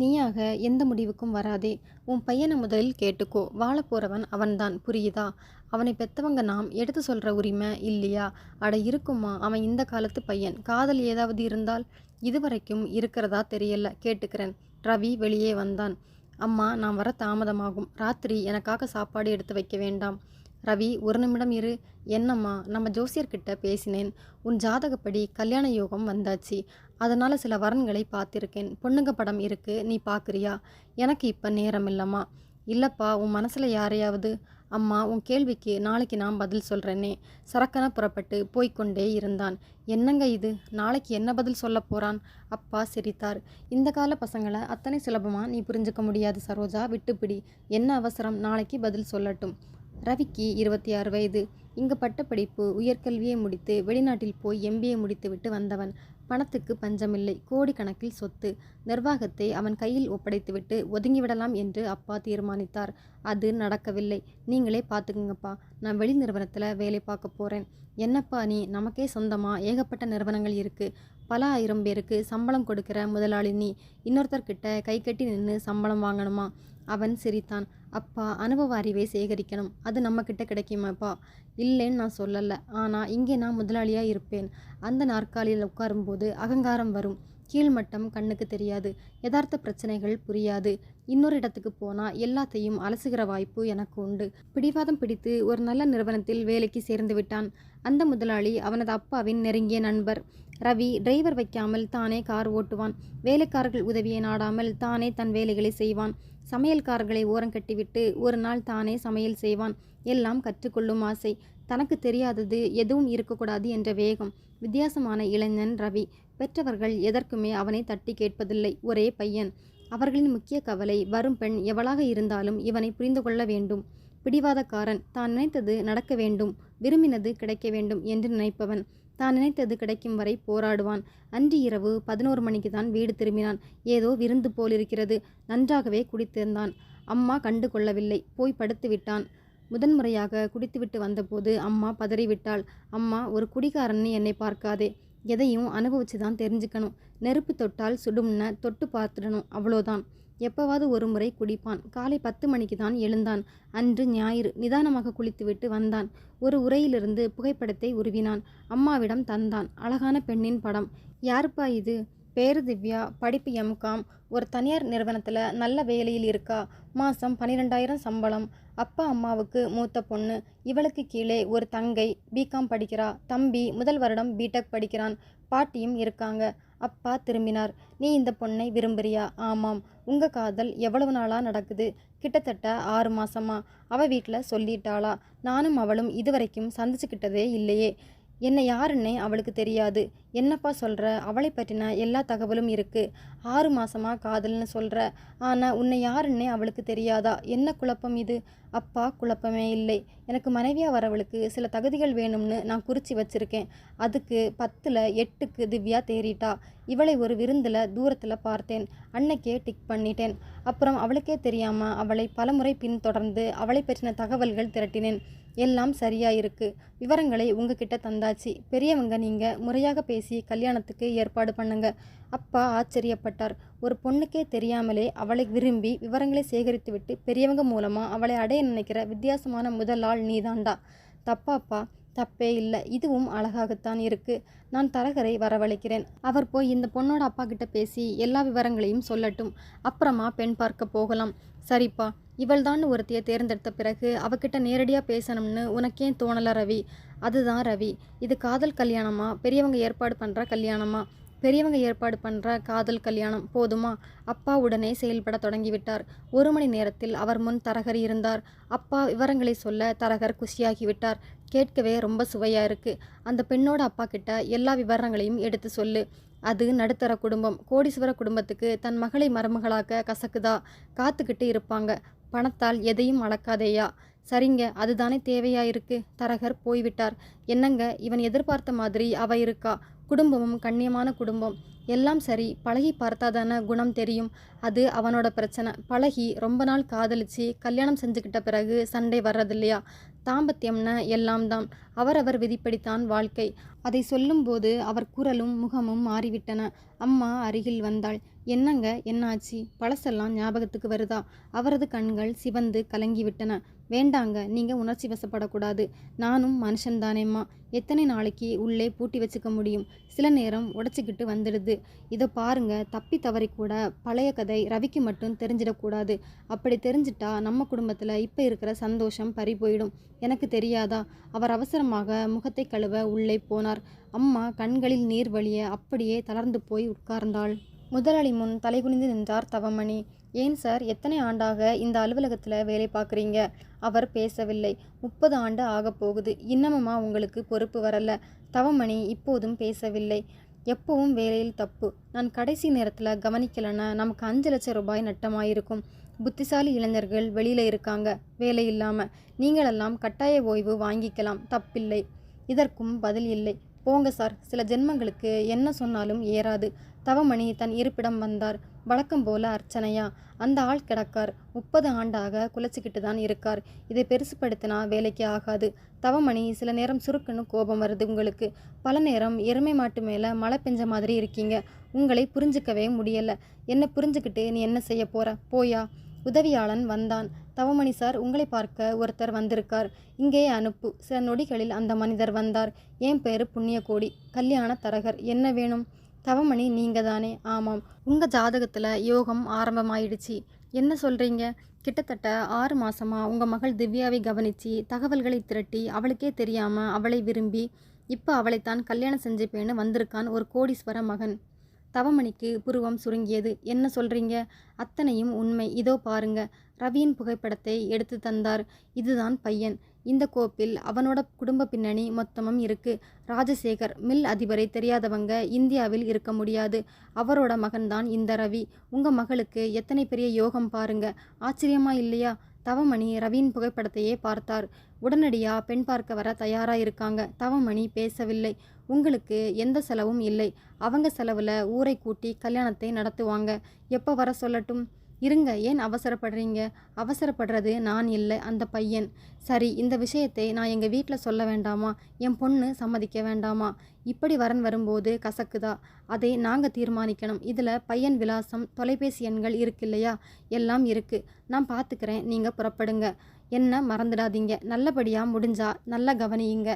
நீயாக எந்த முடிவுக்கும் வராதே. உன் பையனை முதலில் கேட்டுக்கோ. வாழப் போகிறவன் அவன்தான். புரியுதா? அவனை பெத்தவங்க நாம் எடுத்து சொல்கிற உரிமை இல்லையா? அட இருக்குமா? அவன் இந்த காலத்து பையன். காதல் ஏதாவது இருந்தால் இதுவரைக்கும் இருக்கிறதா தெரியல. கேட்டுக்கிறேன். ரவி வெளியே வந்தான். அம்மா நான் வர தாமதமாகும். ராத்திரி எனக்காக சாப்பாடு எடுத்து வைக்க வேண்டாம். ரவி ஒரு நிமிடம் இரு. என்னம்மா? நம்ம ஜோசியர்கிட்ட பேசினேன். உன் ஜாதகப்படி கல்யாண யோகம் வந்தாச்சு. அதனால் சில வரன்களை பார்த்துருக்கேன். பொண்ணுங்க படம் இருக்கு நீ பார்க்குறியா? எனக்கு இப்போ நேரம் இல்லைம்மா. இல்லைப்பா உன் மனசில் யாரையாவது? அம்மா உன் கேள்விக்கு நாளைக்கு நான் பதில் சொல்கிறேனே சரக்கன புறப்பட்டு போய்க்கொண்டே இருந்தான். என்னங்க இது? நாளைக்கு என்ன பதில் சொல்ல போகிறான் அப்பா சிரித்தார். இந்த கால பசங்களை அத்தனை சுலபமாக நீ புரிஞ்சுக்க முடியாது சரோஜா. விட்டுப்பிடி. என்ன அவசரம்? நாளைக்கு பதில் சொல்லட்டும். ரவிக்கு இருபத்தி ஆறு வயது. இங்கு பட்டப்படிப்பு உயர்கல்வியை முடித்து வெளிநாட்டில் போய் எம்பிஏ முடித்துவிட்டு வந்தவன். பணத்துக்கு பஞ்சமில்லை. கோடிக்கணக்கில் சொத்து. நிர்வாகத்தை அவன் கையில் ஒப்படைத்துவிட்டு ஒதுங்கிவிடலாம் என்று அப்பா தீர்மானித்தார். அது நடக்கவில்லை. நீங்களே பார்த்துக்குங்கப்பா. நான் வெளி நிறுவனத்தில் வேலை பார்க்க போகிறேன் என்னப்பா நீ? நமக்கே சொந்தமாக ஏகப்பட்ட நிறுவனங்கள் இருக்குது பல ஆயிரம் பேருக்கு சம்பளம் கொடுக்கிற முதலாளி நீ. இன்னொருத்தர்கிட்ட கை கட்டி நின்று சம்பளம் வாங்கணுமா? அவன் சிரித்தான். அப்பா அனுபவ அறிவை சேகரிக்கணும். அது நம்மக்கிட்ட கிடைக்குமாப்பா இல்லைன்னு நான் சொல்லலை. ஆனால் இங்கே நான் முதலாளியாக இருப்பேன். அந்த நாற்காலியில் உட்காரும்போது அகங்காரம் வரும். கீழ்மட்டம் கண்ணுக்கு தெரியாது. யதார்த்த பிரச்சனைகள் புரியாது. இன்னொரு இடத்துக்கு போனால் எல்லாத்தையும் அலசுகிற வாய்ப்பு எனக்கு உண்டு. பிடிவாதம் பிடித்து ஒரு நல்ல நிறுவனத்தில் வேலைக்கு சேர்ந்து விட்டான். அந்த முதலாளி அவனது அப்பாவின் நெருங்கிய நண்பர். ரவி டிரைவர் வைக்காமல் தானே கார் ஓட்டுவான். வேலைக்காரர்கள் உதவியை நாடாமல் தானே தன் வேலைகளை செய்வான். சமையல்காரர்களை ஓரங்கட்டிவிட்டு ஒரு நாள் தானே சமையல் செய்வான். எல்லாம் கற்றுக்கொள்ளும் ஆசை. தனக்கு தெரியாதது எதுவும் இருக்கக்கூடாது என்ற வேகம். வித்தியாசமான இளைஞன் ரவி. பெற்றவர்கள் எதற்குமே அவனை தட்டி கேட்பதில்லை. ஒரே பையன். அவர்களின் முக்கிய கவலை வரும் பெண் எவளாக இருந்தாலும் இவனை புரிந்து கொள்ள வேண்டும். பிடிவாதக்காரன். தான் நினைத்தது நடக்க வேண்டும். விரும்பினது கிடைக்க வேண்டும் என்று நினைப்பவன். தான் நினைத்தது கிடைக்கும் வரை போராடுவான். அன்று இரவு பதினோரு மணிக்கு தான் வீடு திரும்பினான். ஏதோ விருந்து போலிருக்கிறது. நன்றாகவே குடித்திருந்தான். அம்மா கண்டு கொள்ளவில்லை. போய் படுத்து விட்டான். முதன்முறையாக குடித்துவிட்டு வந்தபோது அம்மா பதறிவிட்டாள். அம்மா ஒரு குடிகாரன்னு என்னை பார்க்காதே. எதையும் அனுபவிச்சு தான் தெரிஞ்சுக்கணும். நெருப்பு தொட்டால் சுடும்ன தொட்டு பார்த்துடணும். அவ்வளோதான். எப்பவாவது ஒரு முறை குடிப்பான். காலை பத்து மணிக்கு தான் எழுந்தான். அன்று ஞாயிறு நிதானமாக குளித்துவிட்டு வந்தான். ஒரு உரையிலிருந்து புகைப்படத்தை உருவினான். அம்மாவிடம் தந்தான். அழகான பெண்ணின் படம். யாருப்பா இது? பேரு திவ்யா. படிப்பு எம்காம் ஒரு தனியார் நிறுவனத்தில் நல்ல வேலையில் இருக்கா? மாதம் பன்னிரெண்டாயிரம் சம்பளம். அப்பா அம்மாவுக்கு மூத்த பொண்ணு. இவளுக்கு கீழே ஒரு தங்கை. பிகாம் படிக்கிறா. தம்பி முதல் வருடம் பிடெக் படிக்கிறான். பாட்டியும் இருக்காங்க. அப்பா திரும்பினார். நீ இந்த பொண்ணை விரும்புறியா? ஆமாம். உங்க காதல் எவ்வளவு நாளா நடக்குது? கிட்டத்தட்ட ஆறு மாசமா. அவ வீட்டில் சொல்லிட்டாளா? நானும் அவளும் இதுவரைக்கும் சந்திச்சுக்கிட்டதே இல்லையே. என்னை யாருன்னே அவளுக்கு தெரியாது. என்னப்பா சொல்கிற அவளை பற்றின எல்லா தகவலும் இருக்குது ஆறு மாசமா காதல்னு சொல்கிற ஆனால் உன்னை யாருன்னே அவளுக்கு தெரியாதா? என்ன குழப்பம் இது? அப்பா குழப்பமே இல்லை. எனக்கு மனைவியாக வரவளுக்கு சில தகுதிகள் வேணும்னு நான் குறித்து வச்சுருக்கேன். அதுக்கு பத்தில் எட்டுக்கு திவ்யா தேறிட்டா. இவளை ஒரு விருந்தில் தூரத்தில் பார்த்தேன். அன்னைக்கே டிக் பண்ணிட்டேன். அப்புறம் அவளுக்கே தெரியாமல் அவளை பலமுறை பின்தொடர்ந்து அவளை பற்றின தகவல்கள் திரட்டினேன். எல்லாம் சரியா இருக்கு. விவரங்களை உங்ககிட்ட தந்தாச்சு. பெரியவங்க நீங்க முறையாக பேசி கல்யாணத்துக்கு ஏற்பாடு பண்ணுங்க. அப்பா ஆச்சரியப்பட்டார். ஒரு பொண்ணுக்கே தெரியாமலே அவளை விரும்பி விவரங்களை சேகரித்துவிட்டு பெரியவங்க மூலமா அவளை அடைய நினைக்கிற வித்தியாசமான முதல் ஆள் நீதாண்டா. தப்பாப்பா? தப்பே இல்லை. இதுவும் அழகாகத்தான் இருக்கு. நான் தரகரை வரவழைக்கிறேன். அவர் போய் இந்த பொண்ணோட அப்பா கிட்ட பேசி எல்லா விவரங்களையும் சொல்லட்டும். அப்புறமா பெண் பார்க்க போகலாம். சரிப்பா. இவள்தான் ஒருத்தியை தேர்ந்தெடுத்த பிறகு அவகிட்ட நேரடியாக பேசணும்னு உனக்கேன் தோணலை ரவி? அதுதான் ரவி. இது காதல் கல்யாணமா? பெரியவங்க ஏற்பாடு பண்ணுற கல்யாணமா? பெரியவங்க ஏற்பாடு பண்ணுற காதல் கல்யாணம் போதுமா? அப்பா உடனே செயல்பட தொடங்கிவிட்டார். ஒரு மணி நேரத்தில் அவர் முன் தரகர் இருந்தார். அப்பா விவரங்களை சொல்ல தரகர் குஷியாகிவிட்டார். கேட்கவே ரொம்ப சுவையாக இருக்கு. அந்த பெண்ணோட அப்பா கிட்ட எல்லா விவரங்களையும் எடுத்து சொல்லு. அது நடுத்தர குடும்பம். கோடீஸ்வர குடும்பத்துக்கு தன் மகளை மருமகளாக்க கசக்குதா? காத்துக்கிட்டு இருப்பாங்க. பணத்தால் எதையும் அளக்காதேயா சரிங்க அதுதானே தேவையா இருக்கு தரகர் போய்விட்டார். என்னங்க இவன் எதிர்பார்த்த மாதிரி அவ இருக்கா? குடும்பமும் கண்ணியமான குடும்பம். எல்லாம் சரி பழகி பார்த்தாதான குணம் தெரியும். அது அவனோட பிரச்சனை. பழகி ரொம்ப நாள் காதலிச்சு கல்யாணம் செஞ்சுக்கிட்ட பிறகு சண்டை வர்றதில்லையா? தாம்பத்தியம்னா எல்லாம் தான். அவரவர் விதிப்படித்தான் வாழ்க்கை. அதை சொல்லும்போது அவர் குரலும் முகமும் மாறிவிட்டன. அம்மா அருகில் வந்தாள். என்னங்க என்னாச்சு? பழசெல்லாம் ஞாபகத்துக்கு வருதா? அவரது கண்கள் சிவந்து கலங்கிவிட்டன. வேண்டாங்க நீங்க உணர்ச்சி வசப்படக்கூடாது. நானும் மனுஷன்தானேம்மா. எத்தனை நாளைக்கு உள்ளே பூட்டி வச்சுக்க முடியும்? சில நேரம் உடச்சிக்கிட்டு வந்துடுது. இதை பாருங்க தப்பி தவறி கூட பழைய கதை ரவிக்கு மட்டும் தெரிஞ்சிடக்கூடாது. அப்படி தெரிஞ்சிட்டா நம்ம குடும்பத்தில் இப்போ இருக்கிற சந்தோஷம் பறி போயிடும் எனக்கு தெரியாதா? அவர் அவசரமாக முகத்தை கழுவ உள்ளே போனார். அம்மா கண்களில் நீர் வழிய அப்படியே தளர்ந்து போய் உட்கார்ந்தாள். முதலாளி முன் தலைகுனிந்து நின்றார் தவமணி. ஏன் சார் எத்தனை ஆண்டாக இந்த அலுவலகத்தில் வேலை பார்க்குறீங்க? அவர் பேசவில்லை. முப்பது ஆண்டு ஆகப் போகுது. இன்னமுமா உங்களுக்கு பொறுப்பு வரல? தவமணி இப்போதும் பேசவில்லை. எப்பவும் வேலையில் தப்பு. நான் கடைசி நேரத்தில் கவனிக்கலைன்னா நமக்கு அஞ்சு லட்சம் ரூபாய் நட்டமாயிருக்கும். புத்திசாலி இளைஞர்கள் வெளியில் இருக்காங்க. வேலை இல்லாமல் நீங்களெல்லாம் கட்டாய ஓய்வு வாங்கிக்கலாம். தப்பில்லை. இதற்கும் பதில் இல்லை. போங்க சார் சில ஜென்மங்களுக்கு என்ன சொன்னாலும் ஏறாது. தவமணி தன் இருப்பிடம் வந்தார். வழக்கம் போல அர்ச்சனையா? அந்த ஆள் கிடக்கார். முப்பது ஆண்டாக குலைச்சிக்கிட்டு தான் இருக்கார். இதை பெருசுப்படுத்தினா வேலைக்கு ஆகாது. தவமணி சில நேரம் சுருக்குன்னு கோபம் வருது உங்களுக்கு. பல நேரம் எருமை மாட்டு மேலே மழை பெஞ்ச மாதிரி இருக்கீங்க. உங்களை புரிஞ்சுக்கவே முடியலை. என்ன புரிஞ்சுக்கிட்டு நீ என்ன செய்ய போற? போயா? உதவியாளன் வந்தான். தவமணி சார் உங்களை பார்க்க ஒருத்தர் வந்திருக்கார். இங்கே அனுப்பு. சில நொடிகளில் அந்த மனிதர் வந்தார். என் பேர் புண்ணியகோடி கல்யாண தரகர். என்ன வேணும்? தவமணி நீங்க தானே ஆமாம். உங்க ஜாதகத்துல யோகம் ஆரம்பமாயிடுச்சு. என்ன சொல்றீங்க? கிட்டத்தட்ட ஆறு மாசமா உங்க மகள் திவ்யாவை கவனிச்சு தகவல்களை திரட்டி அவளுக்கே தெரியாம அவளை விரும்பி இப்போ அவளைத்தான் கல்யாணம் செஞ்சுப்பேன்னு வந்திருக்கான் ஒரு கோடீஸ்வர மகன். தவமணிக்கு புருவம் சுருங்கியது. என்ன சொல்றீங்க? அத்தனையும் உண்மை. இதோ பாருங்க. ரவியின் புகைப்படத்தை எடுத்து தந்தார். இதுதான் பையன். இந்த கோப்பில் அவனோட குடும்ப பின்னணி மொத்தமும் இருக்கு. ராஜசேகர் மில் அதிபரை தெரியாதவங்க இந்தியாவில் இருக்க முடியாது. அவரோட மகன்தான் இந்த ரவி. உங்க மகளுக்கு எத்தனை பெரிய யோகம் பாருங்க. ஆச்சரியமா இல்லையா? தவமணி ரவியின் புகைப்படத்தையே பார்த்தார். உடனடியாக பெண் பார்க்க வர தயாராக இருக்காங்க. தவமணி பேசவில்லை. உங்களுக்கு எந்த செலவும் இல்லை. அவங்க செலவில் ஊரை கூட்டி கல்யாணத்தை நடத்துவாங்க. எப்போ வர சொல்லட்டும்? இருங்க ஏன் அவசரப்படுறீங்க? அவசரப்படுறது நான் இல்லை அந்த பையன். சரி இந்த விஷயத்தை நான் எங்கள் வீட்டில் சொல்ல வேண்டாமா? என் பொண்ணு சம்மதிக்க வேண்டாமா? இப்படி வரன் வரும்போது கசக்குதா? அதை நாங்கள் தீர்மானிக்கணும். இதில் பையன் விலாசம் தொலைபேசி எண்கள் இருக்கு இல்லையா? எல்லாம் இருக்குது நான் பார்த்துக்கிறேன் நீங்கள் புறப்படுங்க. என்ன மறந்துடாதீங்க. நல்லபடியாக முடிஞ்சா நல்லா கவனியுங்க.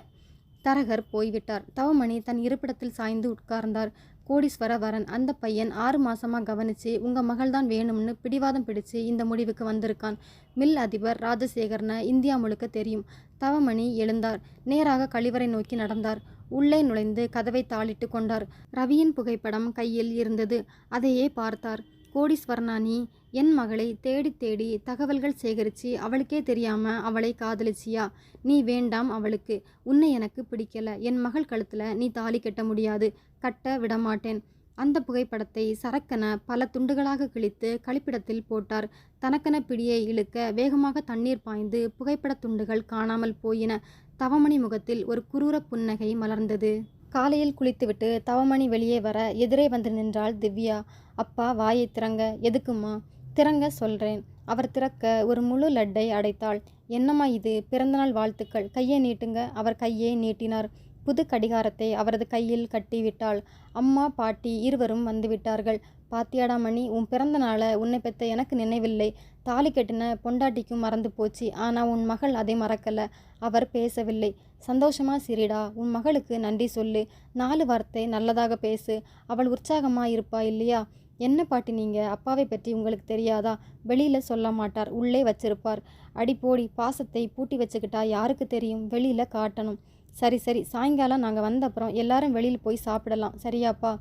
தரகர் போய்விட்டார். தவமணி தன் இருப்பிடத்தில் சாய்ந்து உட்கார்ந்தார். கோடீஸ்வர வரன் அந்த பையன் ஆறு மாசமா கவனிச்சு உங்க மகள் தான் வேணும்னு பிடிவாதம் பிடிச்சு இந்த முடிவுக்கு வந்திருக்கான். மில் அதிபர் ராஜசேகரனை இந்தியா முழுக்க தெரியும் தவமணி எழுந்தார். நேராக கழிவறை நோக்கி நடந்தார். உள்ளே நுழைந்து கதவை தாளிட்டு கொண்டார். ரவியின் புகைப்படம் கையில் இருந்தது. அதையே பார்த்தார். கோடீஸ்வரனா நீ என் மகளை தேடி தேடி தகவல்கள் சேகரித்து அவளுக்கே தெரியாமல் அவளை காதலிச்சியா? நீ வேண்டாம் அவளுக்கு. உன்னை எனக்கு பிடிக்கல. என் மகள் கழுத்தில் நீ தாலி கட்ட முடியாது. கட்ட விடமாட்டேன். அந்த புகைப்படத்தை சரக்கென பல துண்டுகளாக கிழித்து கழிப்பிடத்தில் போட்டார். தனக்கென பிடியை இழுக்க வேகமாக தண்ணீர் பாய்ந்து புகைப்படத் துண்டுகள் காணாமல் போயின. தவமணி முகத்தில் ஒரு குரூர புன்னகை மலர்ந்தது. காலையில் குளித்துவிட்டு தவமணி வெளியே வர எதிரே வந்து நின்றாள் திவ்யா. அப்பா வாயை திறங்க. எதுக்கும்மா? திறங்க சொல்கிறேன் அவர் திறக்க ஒரு முழு லட்டை அடைத்தாள். என்னம்மா இது? பிறந்தநாள் வாழ்த்துக்கள். கையை நீட்டுங்க. அவர் கையை நீட்டினார். புது கடிகாரத்தை அவரது கையில் கட்டிவிட்டாள் அம்மா பாட்டி இருவரும் வந்துவிட்டார்கள் பாத்தியாடா மணி உன் பிறந்த நாளை உன்னை பெத்த எனக்கு நினைவில்லை. தாலி கட்டின பொண்டாட்டிக்கும் மறந்து போச்சு. ஆனால் உன் மகள் அதை மறக்கலை. அவர் பேசவில்லை. சந்தோஷமா சிரிடா. உன் மகளுக்கு நன்றி சொல்லு. நாலு வார்த்தை நல்லதாக பேசு. அவள் உற்சாகமாக இருப்பா இல்லையா? என்ன பாட்டி நீங்கள் அப்பாவை பற்றி உங்களுக்கு தெரியாதா? வெளியில் சொல்ல மாட்டார். உள்ளே வச்சிருப்பார். அடி போடி பாசத்தை பூட்டி வச்சுக்கிட்டா யாருக்கு தெரியும்? வெளியில் காட்டணும். சரி சரி. சாயங்காலம் நாங்கள் வந்த அப்புறம் எல்லாரும் வெளியில் போய் சாப்பிடலாம். சரியாப்பா?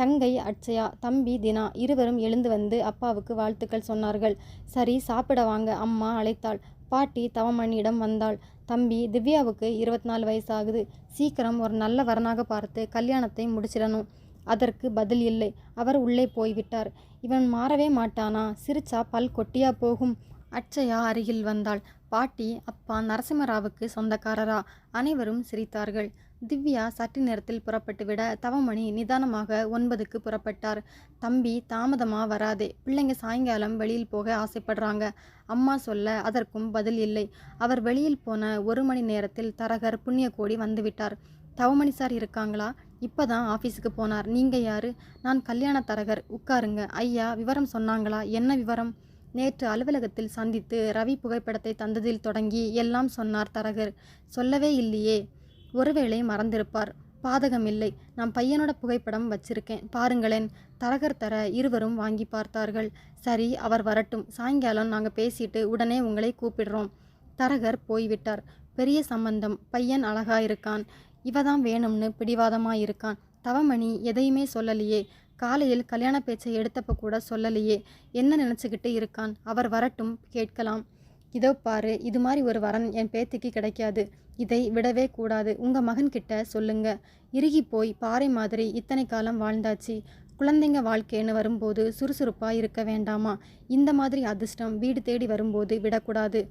தங்கை அட்சயா தம்பி தினா இருவரும் எழுந்து வந்து அப்பாவுக்கு வாழ்த்துக்கள் சொன்னார்கள். சரி சாப்பிட வாங்க அம்மா அழைத்தாள். பாட்டி தவமணியிடம் வந்தாள். தம்பி திவ்யாவுக்கு இருபத்தி நாலு வயசு ஆகுது சீக்கிரம் ஒரு நல்ல வரனாக பார்த்து கல்யாணத்தை முடிச்சிடணும். அதற்கு பதில் இல்லை. அவர் உள்ளே போய்விட்டார். இவன் மாறவே மாட்டானா? சிரிச்சா பல் கொட்டியா போகும்? அட்சயா அருகில் வந்தாள். பாட்டி அப்பா நரசிம்மராவுக்கு சொந்தக்காரரா? அனைவரும் சிரித்தார்கள். திவ்யா சற்று நேரத்தில் புறப்பட்டுவிட தவமணி நிதானமாக ஒன்பதுக்கு புறப்பட்டார். தம்பி தாமதமாக வராதே. பிள்ளைங்க சாயங்காலம் வெளியில் போக ஆசைப்படுறாங்க. அம்மா சொல்ல அதற்கும் பதில் இல்லை. அவர் வெளியில் போன ஒரு மணி நேரத்தில் தரகர் புண்ணியக்கோடி வந்துவிட்டார். தவமணி சார் இருக்காங்களா? இப்போ தான் ஆஃபீஸுக்கு போனார். நீங்கள் யார்? நான் கல்யாண தரகர். உட்காருங்க. ஐயா விவரம் சொன்னாங்களா? என்ன விவரம்? நேற்று அலுவலகத்தில் சந்தித்து ரவி புகைப்படத்தை தந்ததில் தொடங்கி எல்லாம் சொன்னார் தரகர். சொல்லவே இல்லையே. ஒருவேளை மறந்திருப்பார். பாதகமில்லை. நம் பையனோட புகைப்படம் வச்சிருக்கேன். பாருங்களேன். தரகர் தர இருவரும் வாங்கி பார்த்தார்கள். சரி அவர் வரட்டும். சாயங்காலம் நாங்கள் பேசிட்டு உடனே உங்களை கூப்பிடுறோம். தரகர் போய்விட்டார். பெரிய சம்பந்தம். பையன் அழகா இருக்கான். இவ தான் வேணும்னு பிடிவாதமாக இருக்கான். தவமணி எதையுமே சொல்லலையே. காலையில் கல்யாண பேச்சை எடுத்தப்ப கூட சொல்லலையே. என்ன நினச்சிக்கிட்டு இருக்கான்? அவர் வரட்டும். கேட்கலாம். இதோ பாரு இது மாதிரி ஒரு வரன் என் பேத்திக்கு கிடைக்காது. இதை விடவே கூடாது. உங்க மகன்கிட்ட சொல்லுங்க. இறுகி போய் பாறை மாதிரி இத்தனை காலம் வாழ்ந்தாச்சு. குழந்தைங்க வாழ்க்கைன்னு வரும்போது சுறுசுறுப்பாக இருக்க வேண்டாமா? இந்த மாதிரி அதிர்ஷ்டம் வீடு தேடி வரும்போது விடக்கூடாது.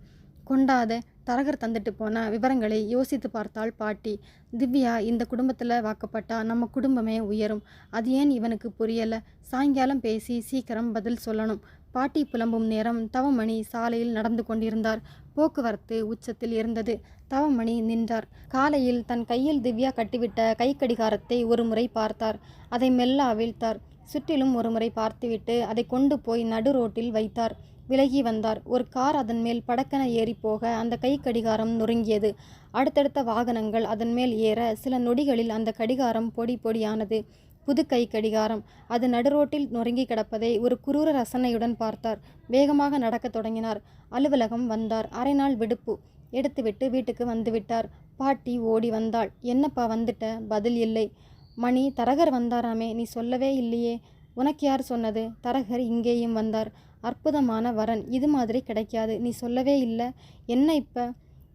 கொண்டாத தரகர் தந்துட்டு போன விவரங்களை யோசித்து பார்த்தாள் பாட்டி. திவ்யா இந்த குடும்பத்தில் வாக்கப்பட்டா நம்ம குடும்பமே உயரும். அது ஏன் இவனுக்கு புரியலை? சாயங்காலம் பேசி சீக்கிரம் பதில் சொல்லணும். பாட்டி புலம்பும் நேரம் தவமணி சாலையில் நடந்து கொண்டிருந்தார். போக்குவரத்து உச்சத்தில் இருந்தது. தவமணி நின்றார். காலையில் தன் கையில் திவ்யா கட்டிவிட்ட கை கடிகாரத்தை ஒரு முறை பார்த்தார். அதை மெல்ல அவிழ்த்தார். சுற்றிலும் ஒரு முறை பார்த்துவிட்டு அதை கொண்டு போய் நடு ரோட்டில் வைத்தார். விலகி வந்தார். ஒரு கார் அதன் மேல் படக்கென ஏறி போக அந்த கை கடிகாரம் நொறுங்கியது. அடுத்தடுத்த வாகனங்கள் அதன் மேல் ஏற சில நொடிகளில் அந்த கடிகாரம் பொடி பொடியானது. புது கை கடிகாரம். அது நடுரோட்டில் நொறுங்கி கிடப்பதை ஒரு குரூர ரசனையுடன் பார்த்தார். வேகமாக நடக்கத் தொடங்கினார். அலுவலகம் வந்தார். அரை நாள் விடுப்பு எடுத்துவிட்டு வீட்டுக்கு வந்துவிட்டார். பாட்டி ஓடி வந்தாள். என்னப்பா வந்துட்ட? பதில் இல்லை. மணி தரகர் வந்தாராமே. நீ சொல்லவே இல்லையே. உனக்கு யார் சொன்னது தரகர் இங்கேயும் வந்தார். அற்புதமான வரன். இது மாதிரி கிடைக்காது. நீ சொல்லவே இல்லை. என்ன இப்போ?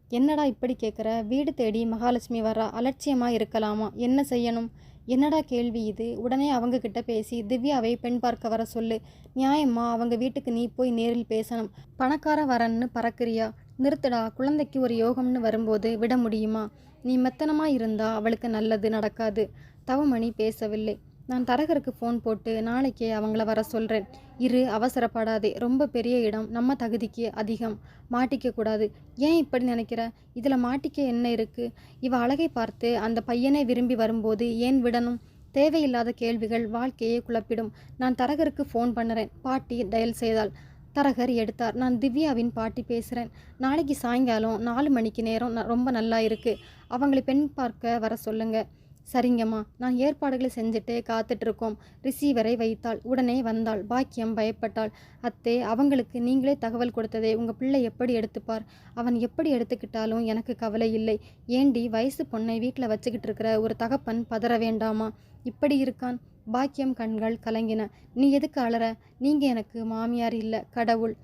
என்னடா இப்படி கேட்குற வீடு தேடி மகாலட்சுமி வர்றா அலட்சியமாக இருக்கலாமா? என்ன செய்யணும்? என்னடா கேள்வி இது? உடனே அவங்க கிட்ட பேசி திவ்யாவை பெண் பார்க்க வர சொல்லு. நியாயம்மா அவங்க வீட்டுக்கு நீ போய் நேரில் பேசணும். பணக்கார வரன்னு பறக்கிறியா? நிறுத்துடா குழந்தைக்கு ஒரு யோகம்னு வரும்போது விட முடியுமா? நீ மெத்தனமா இருந்தா அவளுக்கு நல்லது நடக்காது. தவமணி பேசவில்லை. நான் தரகருக்கு ஃபோன் போட்டு நாளைக்கே அவங்கள வர சொல்கிறேன் இரு அவசரப்படாதே. ரொம்ப பெரிய இடம். நம்ம தகுதிக்கு அதிகம். மாட்டிக்க கூடாது. ஏன் இப்படி நினைக்கிற? இதில் மாட்டிக்க என்ன இருக்குது இவ அழகை பார்த்து அந்த பையனை விரும்பி வரும்போது ஏன் விடணும்? தேவையில்லாத கேள்விகள் வாழ்க்கையை குழப்பிடும். நான் தரகருக்கு ஃபோன் பண்ணுறேன். பாட்டி டயல் செய்தாள். தரகர் எடுத்தார். நான் திவ்யாவின் பாட்டி பேசுகிறேன் நாளைக்கு சாயங்காலம் நாலு மணிக்கு நேரம் ந- ரொம்ப நல்லா இருக்குது அவங்களை பெண் பார்க்க வர சொல்லுங்கள் சரிங்கம்மா. நான் ஏற்பாடுகளை செஞ்சுட்டே காத்துட்ருக்கோம். ரிசீவரை வைத்தாள். உடனே வந்தாள். பாக்கியம் பயப்பட்டாள். அத்தே அவங்களுக்கு நீங்களே தகவல் கொடுத்ததே உங்கள் பிள்ளை எப்படி எடுத்துப்பார்? அவன் எப்படி எடுத்துக்கிட்டாலும் எனக்கு கவலை இல்லை. ஏண்டி வயசு பொண்ணை வீட்டில் வச்சுக்கிட்டு இருக்கிற ஒரு தகப்பன் பதற வேண்டாமா? இப்படி இருக்கான். பாக்கியம் கண்கள் கலங்கின. நீ எதுக்கு அலற? நீங்கள் எனக்கு மாமியார் இல்லை கடவுள்.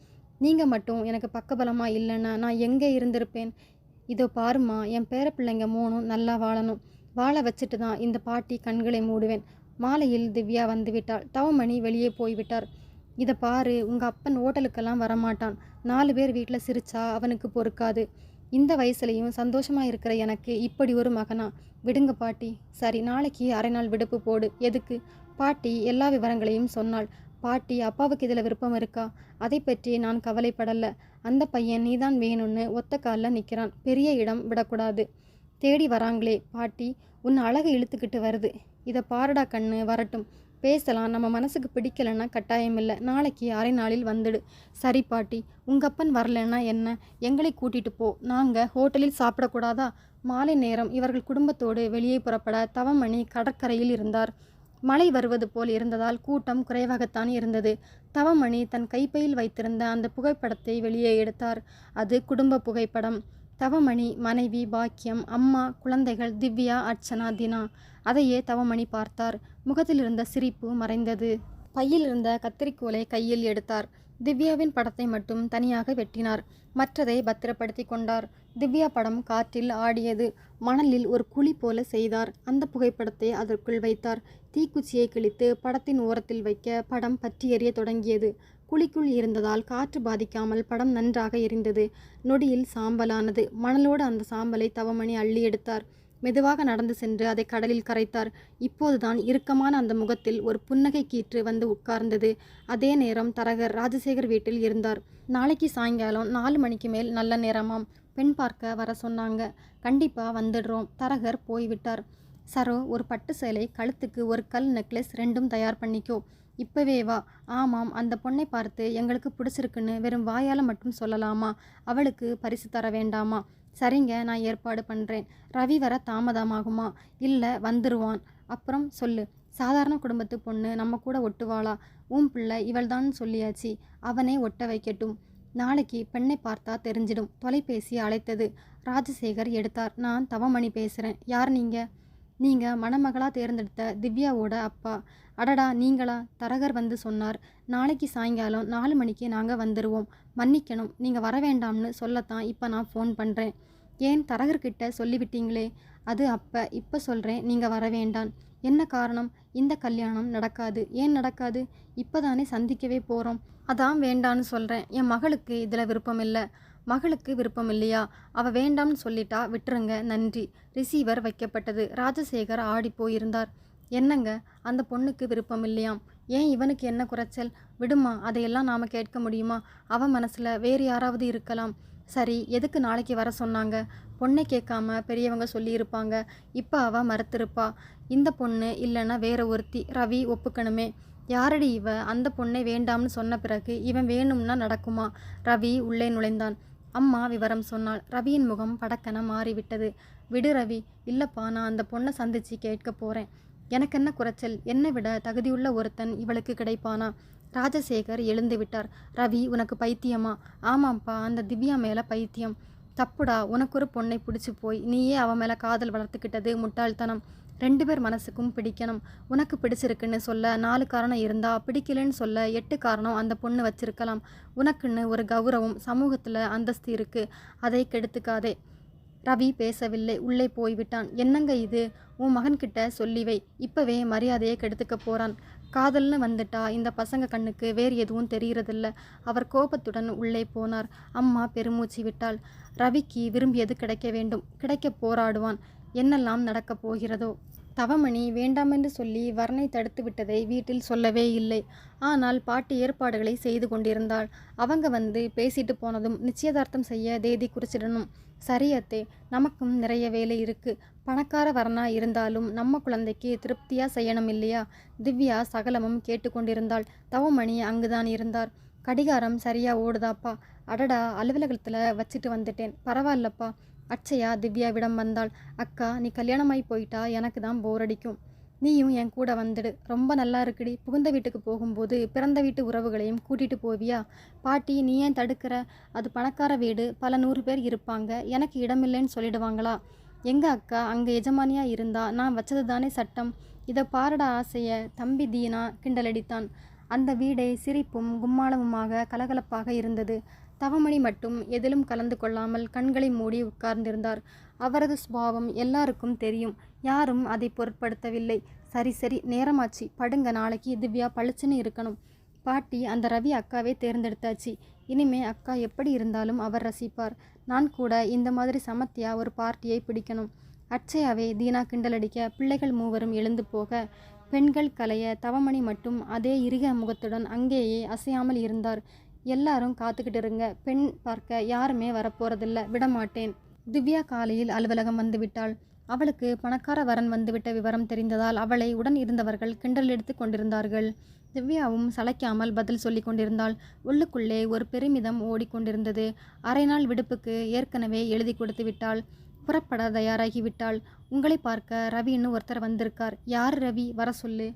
நீங்கள் மட்டும் எனக்கு பக்கபலமாக இல்லைன்னா நான் எங்கே இருந்திருப்பேன்? இதோ பாரும்மா என் பேர பிள்ளைங்க மூணும் நல்லா வாழணும். வாழ வச்சுட்டு தான் இந்த பாட்டி கண்களை மூடுவேன். மாலையில் திவ்யா வந்துவிட்டாள் தவமணி வெளியே போய்விட்டார். இதை பாரு உங்கள் அப்பன் ஓட்டலுக்கெல்லாம் வரமாட்டான். நாலு பேர் வீட்டில் சிரிச்சா அவனுக்கு பொறுக்காது. இந்த வயசுலையும் சந்தோஷமாக இருக்கிற எனக்கு இப்படி ஒரு மகனா? விடுங்க பாட்டி. சரி நாளைக்கு அரை நாள் விடுப்பு போடு. எதுக்கு? பாட்டி எல்லா விவரங்களையும் சொன்னாள். பாட்டி அப்பாவுக்கு இதில் விருப்பம் இருக்கா? அதை பற்றி நான் கவலைப்படலை. அந்த பையன் நீதான் வேணும்னு ஒத்த காலில் நிற்கிறான் பெரிய இடம் விடக்கூடாது. தேடி வராங்களே பாட்டி. உன் அழகை இழுத்துக்கிட்டு வருது. இதை பாருடா கண்ணு வரட்டும். பேசலாம் நம்ம மனசுக்கு பிடிக்கலன்னா கட்டாயம் இல்லை நாளைக்கு அரை நாளில் வந்துடு. சரி பாட்டி உங்கள் அப்பன் வரலன்னா என்ன? எங்களை கூட்டிட்டு போ. நாங்கள் ஹோட்டலில் சாப்பிடக்கூடாதா? மாலை நேரம் இவர்கள் குடும்பத்தோடு வெளியே புறப்பட தவமணி கடற்கரையில் இருந்தார். மழை வருவது போல் இருந்ததால் கூட்டம் குறைவாகத்தான் இருந்தது. தவமணி தன் கைப்பையில் வைத்திருந்த அந்த புகைப்படத்தை வெளியே எடுத்தார். அது குடும்ப புகைப்படம். தவமணி மனைவி பாக்கியம் அம்மா குழந்தைகள் திவ்யா அர்ச்சனா தினா. அதையே தவமணி பார்த்தார். முகத்தில் இருந்த சிரிப்பு மறைந்தது. பையில் இருந்த கத்தரிக்கோலை கையில் எடுத்தார். திவ்யாவின் படத்தை மட்டும் தனியாக வெட்டினார். மற்றதை பத்திரப்படுத்தி கொண்டார். திவ்யா படம் காற்றில் ஆடியது. மணலில் ஒரு குழி போல செய்தார். அந்த புகைப்படத்தை அதற்குள் வைத்தார். தீக்குச்சியை கிழித்து படத்தின் ஓரத்தில் வைக்க படம் பற்றி எறிய தொடங்கியது. குழிக்குள் இருந்ததால் காற்று பாதிக்காமல் படம் நன்றாக எரிந்தது. நொடியில் சாம்பலானது. மணலோடு அந்த சாம்பலை தவமணி அள்ளி எடுத்தார். மெதுவாக நடந்து சென்று அதை கடலில் கரைத்தார். இப்போதுதான் இறுக்கமான அந்த முகத்தில் ஒரு புன்னகை கீற்று வந்து உட்கார்ந்தது. அதே நேரம் தரகர் ராஜசேகர் வீட்டில் இருந்தார். நாளைக்கு சாயங்காலம் நாலு மணிக்கு மேல் நல்ல நேரமாம். பெண் பார்க்க வர சொன்னாங்க. கண்டிப்பாக வந்துடுறோம். தரகர் போய்விட்டார். சரோ ஒரு பட்டு சேலை கழுத்துக்கு ஒரு கல் நெக்லஸ் ரெண்டும் தயார் பண்ணிக்கோ. இப்பவே வா. ஆமாம் அந்த பொண்ணை பார்த்து எங்களுக்கு பிடிச்சிருக்குன்னு வெறும் வாயால் மட்டும் சொல்லலாமா? அவளுக்கு பரிசு தர வேண்டாமா? சரிங்க நான் ஏற்பாடு பண்ணுறேன் ரவி வர தாமதமாகுமா? இல்லை வந்துருவான். அப்புறம் சொல்லு. சாதாரண குடும்பத்து பொண்ணு நம்ம கூட ஒட்டுவாளா? உன் பிள்ளை இவள்தான் சொல்லியாச்சு. அவனே ஒட்ட வைக்கட்டும். நாளைக்கு பெண்ணை பார்த்தா தெரிஞ்சிடும். தொலைபேசி அழைத்தது. ராஜசேகர் எடுத்தார். நான் தவமணி பேசுகிறேன் யார் நீங்கள் நீங்கள் மணமகளாக தேர்ந்தெடுத்த திவ்யாவோட அப்பா. அடடா நீங்களா? தரகர் வந்து சொன்னார். நாளைக்கு சாயங்காலம் நாலு மணிக்கு நாங்கள் வந்துடுவோம் மன்னிக்கணும். நீங்கள் வர வேண்டாம்னு சொல்லத்தான் இப்போ நான் ஃபோன் பண்ணுறேன் ஏன் தரகர்கிட்ட சொல்லிவிட்டீங்களே? அது அப்போ இப்போ சொல்கிறேன் நீங்கள் வர வேண்டாம். என்ன காரணம்? இந்த கல்யாணம் நடக்காது. ஏன் நடக்காது? இப்போ தானே சந்திக்கவே போகிறோம் அதான் வேண்டான்னு சொல்கிறேன் என் மகளுக்கு இதில் விருப்பம் இல்லை மகளுக்கு விருப்பம் இல்லையா? அவ வேண்டாம்னு சொல்லிட்டா விட்டுருங்க நன்றி. ரிசீவர் வைக்கப்பட்டது. ராஜசேகர் ஆடி போயிருந்தார். என்னங்க? அந்த பொண்ணுக்கு விருப்பம் இல்லையாம். ஏன் இவனுக்கு என்ன குறைச்சல்? விடுமா அதையெல்லாம் நாம் கேட்க முடியுமா? அவன் மனசில் வேறு யாராவது இருக்கலாம். சரி எதுக்கு நாளைக்கு வர சொன்னாங்க? பொண்ணை கேட்காம பெரியவங்க சொல்லியிருப்பாங்க. இப்போ அவ மறுத்திருப்பா. இந்த பொண்ணு இல்லைன்னா வேற ஒருத்தி. ரவி ஒப்புக்கணுமே. யாரடி இவ? அந்த பொண்ணை வேண்டாம்னு சொன்ன பிறகு இவன் வேணும்னா நடக்குமா? ரவி உள்ளே நுழைந்தான். அம்மா விவரம் சொன்னாள். ரவியின் முகம் படக்கன மாறிவிட்டது. விடு ரவி இல்லப்பா நான் அந்த பொண்ணை சந்திச்சு கேட்க போறேன். எனக்கு என்ன குறைச்சல்? என்னை விட தகுதியுள்ள ஒருத்தன் இவளுக்கு கிடைப்பானா? ராஜசேகர் எழுந்து விட்டார். ரவி உனக்கு பைத்தியமா? ஆமாம்ப்பா அந்த திவ்யா மேலே பைத்தியம். தப்புடா உனக்கு ஒரு பொண்ணை பிடிச்சி போய் நீயே அவன் மேலே காதல் வளர்த்துக்கிட்டது முட்டாள்தனம். ரெண்டு பேர் மனசுக்கும் பிடிக்கணும். உனக்கு பிடிச்சிருக்குன்னு சொல்ல நாலு காரணம் இருந்தால் பிடிக்கலன்னு சொல்ல எட்டு காரணம் அந்த பொண்ணு வச்சிருக்கலாம். உனக்குன்னு ஒரு கௌரவம் சமூகத்தில் அந்தஸ்து இருக்குது அதை கெடுத்துக்காதே. ரவி பேசவில்லை. உள்ளே போய்விட்டான். என்னங்க இது? உன் மகன்கிட்ட சொல்லி வை. இப்போவே மரியாதையை கெடுத்துக்க போகிறான் காதல்னு வந்துட்டா இந்த பசங்க கண்ணுக்கு வேறு எதுவும் தெரியறதில்ல. அவர் கோபத்துடன் உள்ளே போனார். அம்மா பெருமூச்சு விட்டாள். ரவிக்கு விரும்பியது கிடைக்க வேண்டும். கிடைக்க போராடுவான். என்னெல்லாம் நடக்கப் போகிறதோ? தவமணி வேண்டாமென்று சொல்லி வர்ணை தடுத்து விட்டதை வீட்டில் சொல்லவே இல்லை. ஆனால் பாட்டி ஏற்பாடுகளை செய்து கொண்டிருந்தாள். அவங்க வந்து பேசிட்டு போனதும் நிச்சயதார்த்தம் செய்ய தேதி குறிச்சிடணும். சரியத்தே நமக்கும் நிறைய வேலை இருக்கு. பணக்கார வரனா இருந்தாலும் நம்ம குழந்தைக்கு திருப்தியா செய்யணும் இல்லையா? திவ்யா சகலமும் கேட்டுக்கொண்டிருந்தாள். தவமணி அங்குதான் இருந்தார். கடிகாரம் சரியா ஓடுதாப்பா? அடடா அலுவலகத்தில் வச்சுட்டு வந்துட்டேன். பரவாயில்லப்பா. அச்சையா திவ்யாவிடம் வந்தாள். அக்கா நீ கல்யாணமாகி போயிட்டா எனக்கு தான் போர் அடிக்கும். நீயும் என் கூட வந்துடு. ரொம்ப நல்லா இருக்குடி. புகுந்த வீட்டுக்கு போகும்போது பிறந்த வீட்டு உறவுகளையும் கூட்டிட்டு போவியா? பாட்டி நீ ஏன் தடுக்கிற? அது பணக்கார வீடு. பல நூறு பேர் இருப்பாங்க. எனக்கு இடமில்லைன்னு சொல்லிடுவாங்களா? எங்கள் அக்கா? அங்கே எஜமானியாக இருந்தா நான் வச்சது தானே சட்டம். இதை பாரட ஆசைய. தம்பி தீனா? கிண்டலடித்தான் அந்த வீடே சிரிப்பும் கும்மாளமுமாக கலகலப்பாக இருந்தது. தவமணி மட்டும் எதிலும் கலந்து கொள்ளாமல் கண்களை மூடி உட்கார்ந்திருந்தார். அவரது சுபாவம் எல்லாருக்கும் தெரியும். யாரும் அதை பொருட்படுத்தவில்லை. சரி சரி நேரமாச்சு. படுங்க நாளைக்கு திவ்யா பளிச்சுன்னு இருக்கணும். பாட்டி அந்த ரவி அக்காவே தேர்ந்தெடுத்தாச்சு. இனிமே அக்கா எப்படி இருந்தாலும் அவர் ரசிப்பார். நான் கூட இந்த மாதிரி சமத்தியா ஒரு பார்ட்டியை பிடிக்கணும். அச்சையாவே தீனா கிண்டலடிக்க பிள்ளைகள் மூவரும் எழுந்து போக பெண்கள் கலைய தவமணி மட்டும் அதே இறுக முகத்துடன் அங்கேயே அசையாமல் இருந்தார். எல்லாரும் காத்துக்கிட்டு இருங்க. பெண் பார்க்க யாருமே வரப்போறதில்ல. விடமாட்டேன். திவ்யா காலையில் அலுவலகம் வந்துவிட்டாள் அவளுக்கு பணக்கார வரன் வந்துவிட்ட விவரம் தெரிந்ததால் அவளை உடன் இருந்தவர்கள் கிண்டல் எடுத்து கொண்டிருந்தார்கள். திவ்யாவும் சளைக்காமல் பதில் சொல்லி கொண்டிருந்தாள். உள்ளுக்குள்ளே ஒரு பெருமிதம் ஓடிக்கொண்டிருந்தது அரை நாள் விடுப்புக்கு ஏற்கனவே எழுதி கொடுத்து விட்டாள். புறப்பட தயாராகிவிட்டாள் உங்களை பார்க்க ரவின்னு ஒருத்தர் வந்திருக்கார். யார் ரவி? வர சொல்லு.